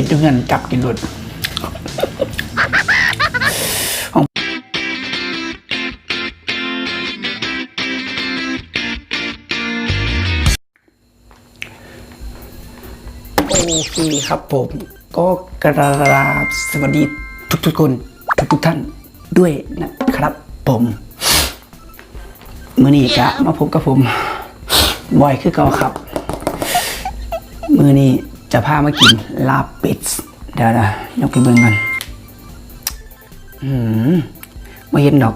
ปิดด้วยเงินจับกินรถโอเคครับผมก็กราบสวัสดีทุกทุกคนทุกทุกท่านด้วยนะครับผมมือนี้กะมาพบกับผมบอยคือเก่าครับ มือนี้ จะพามากินลาเป็ดเดี๋ยวนะยกไปเบิ่งกันอืมไม่เห็นดอก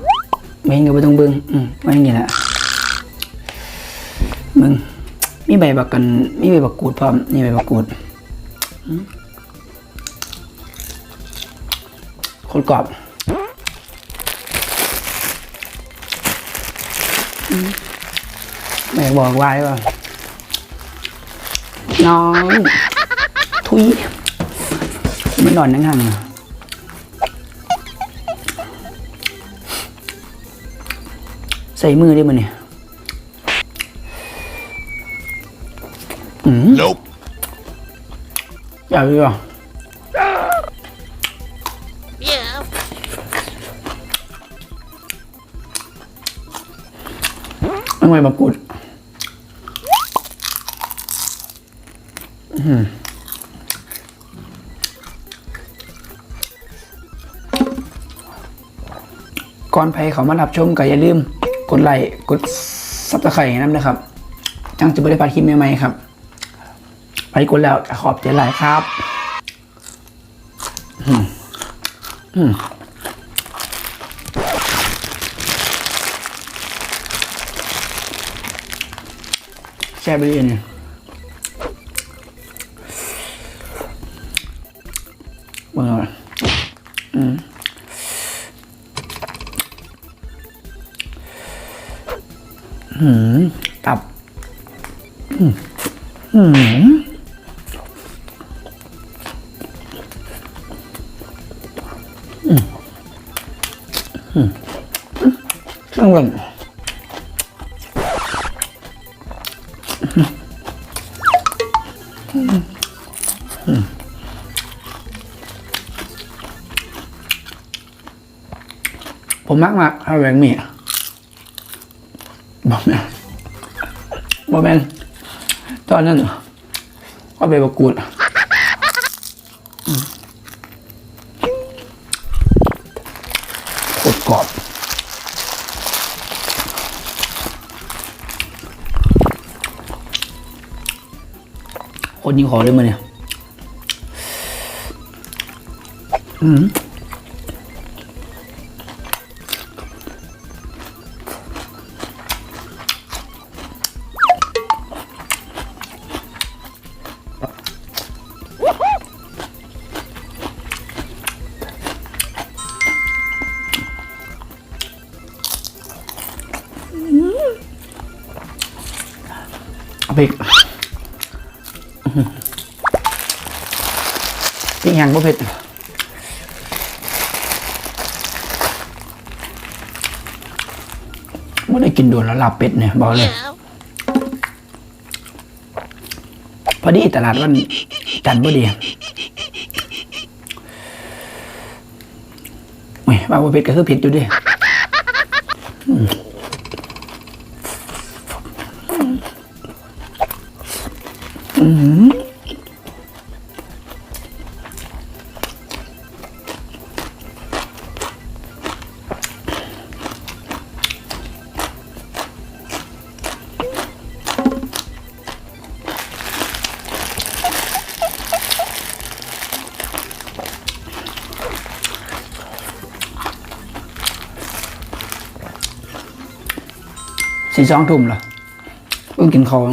ไม่เห็นก็ไม่ต้องเบิ่งอืมไม่อย่างนี้แหละมึงมีใบบักกันมีใบบักกูดพร้อมนี่ใบบักกูดคนกรอบแม่บอกไว้ว่าน้อง ทุยไม่นอนนั่งหันใส่มือได้มั้ยเนี่ยอืม Nope. อยากดีอะ Yeah. ไม่ไหวมากรูดอืม ก่อนไปเขามารับชมก็อย่าลืม กดไลค์กดซับสไครต์นั่นนะครับ จังจะไม่ได้พลาดคลิปใหม่ๆครับ ไปกดแล้วขอบใจหลายครับอืมอืมแช่ไปเรื่อยเนี่ย อืมอืมอืมเครื่องเบิ่งผมมักมากเอาแหวงมีบอกแม่บอกแม่น ตอนนั้นก็ไปประกวดอืมโคตรกรอบคนยิงขอเลยมาเนี่ย อืม เอาไปอีกปิ้งแห้งบ่เผ็ดไม่ได้กินโดนแล้วลาบเป็ดเนี่ยบอกเลย พอดีตลาดวันจันทร์พอดีโอ้ยว่าบ่เผ็ดก็คือเผ็ดอยู่ดิอืม สี่สองทุ่มเหรอเพิ่งกินของ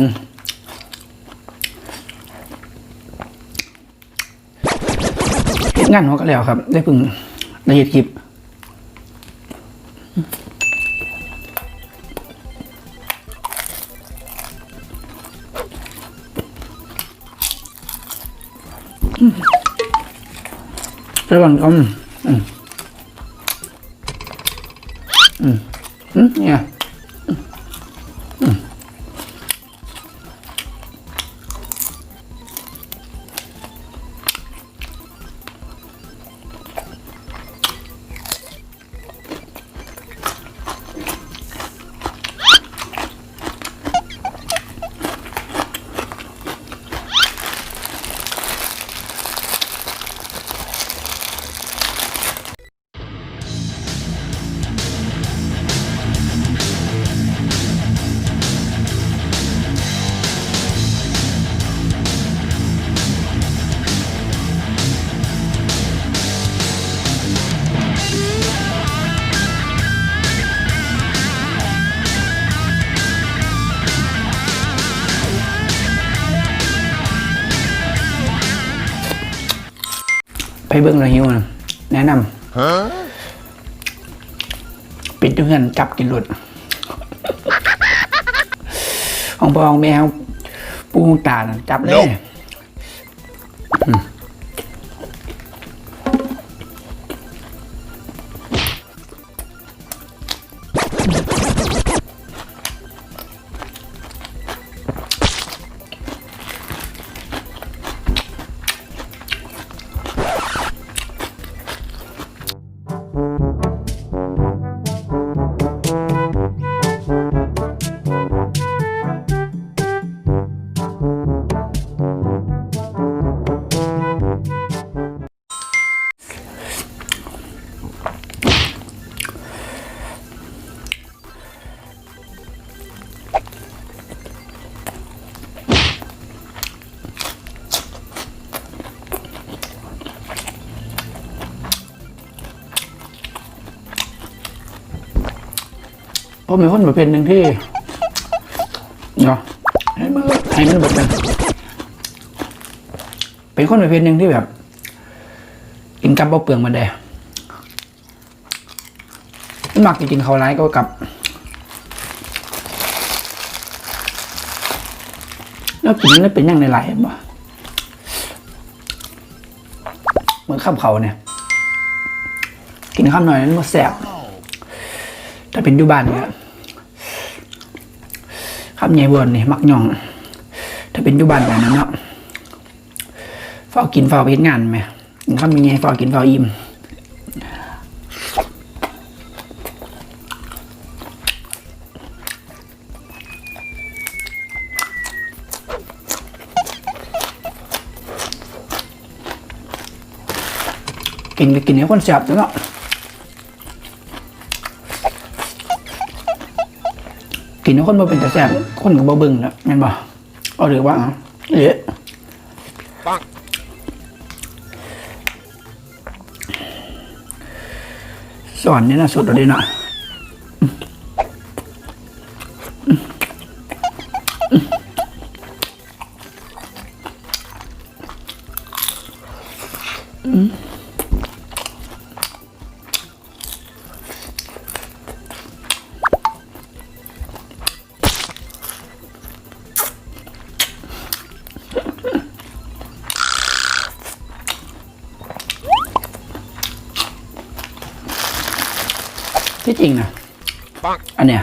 เฮ็ด งานหัวก็แล้วครับ ได้เพิ่งละเอียดคลิประว่างก็อืมอืมอืมอืมเนี่ย เบิ้งเราหิวนะแนะนำปิดทุกเงินจับกินหลุดของพองแมวปูงตาจับเลย ผมเป็นคนประเภทหนึ่งที่เนาะให้มันให้มันแบบนั้นเป็นคนประเภทหนึ่งที่แบบกินกับเปลืองมันได้ไม่มักจะกินเขาวร้ายก็กับแล้วกินแล้วเป็นอยังในหลบ่เหมือนข้าวเขาเนี่ย กินข้าวหน่อยนั้นมันแสบถ้าเป็นอยู่บ้านเนี่ย คำใหญ่บวนนี่มักย่อง ถ้าเป็นยู่บ้านแบบนั้นเนาะเฝ้ากินเฝ้าไปเฮ็ดงานไหมคำยังไงเฝ้ากินเฝ้าอิ่มกินก็กินให้คนแซ่บจ้ะเนาะ กินคนบ่เป็นแต่แซ่บคนก็บ่เบิ่งแล้วแม่นบ่เอาหรือว่าเอ๊ะสอนนี่นะสุดเลยเนาะ ที่จริงนะอันเนี้ย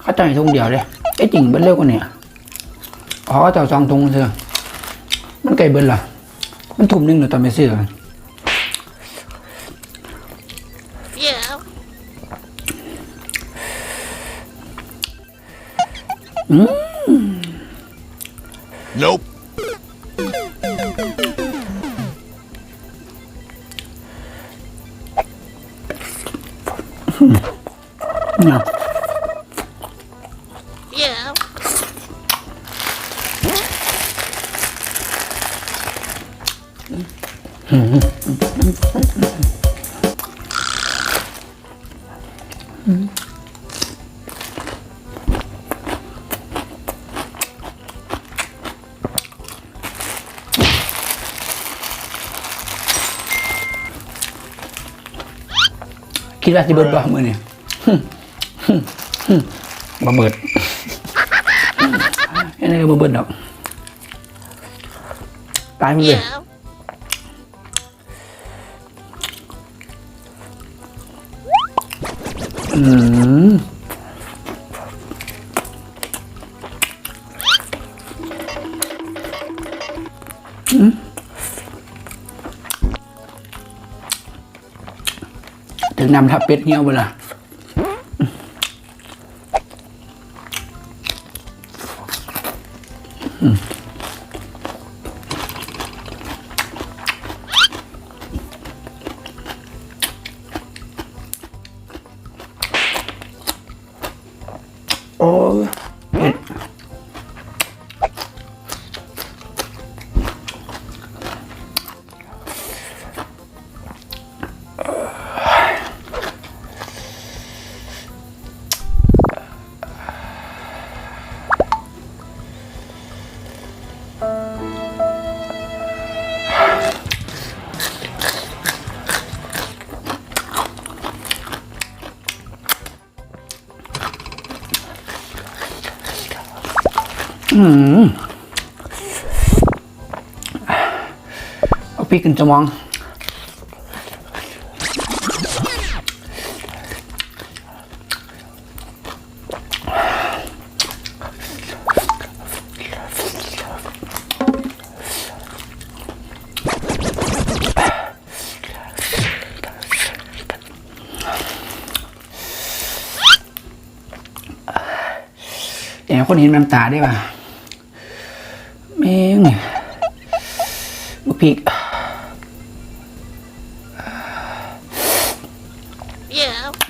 เขาจ่ายทุงเดียวเลยไอ้จริงเบิ้ลเร็วกว่าเนี่ยอ๋อเขาจ่ายสองทุงเสือมันไก่เบิ้ลล่ะ มันทุ่มหนึงเดี๋ยวตอนไปซื้อกัน Yeah. อืม Nope. เนี่ย คิดว่าจะเบิดบ่มือเนี่ยบ่เบิดอันนี้ก็บ่เบิดดอกตายหมดเลย Yeah. อืม นำทับเป็ดเงี้ยวเวลาโพริกขึ้นจะมองอย่คนเห็นน้ำตาได้ป่ะแม่งบุกพริก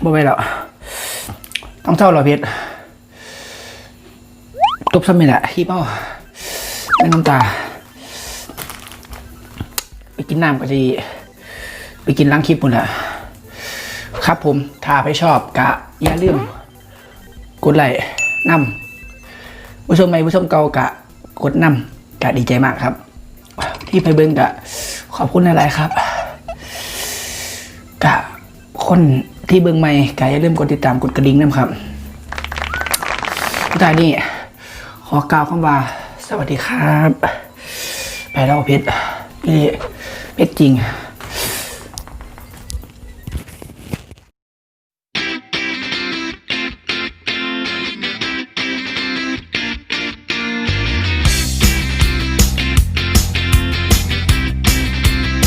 บ่ไปแล้วต้องเท่าเราเพชรตบซ้ำนี่แหละขี้เป้าไม่น้ำตา ไปกินน้ำก็จะไปกินล้างคลิปหมดแหละครับผมถ้าไปชอบกะอย่าลืมกดไลค์นำผู้ชมใหม่ผู้ชมเก่ากะกดนำกะดีใจมากครับ ที่ไปเบิ้งกะขอบคุณหลายๆครับ กะคน ที่เบิ่งใหม่กะอย่าลืมกดติดตามกดกระดิ่งนะครับทุกท่านนี่ขอกล่าวคำว่า สวัสดีครับ ไปแล้วเพชรนี่เพชรจริง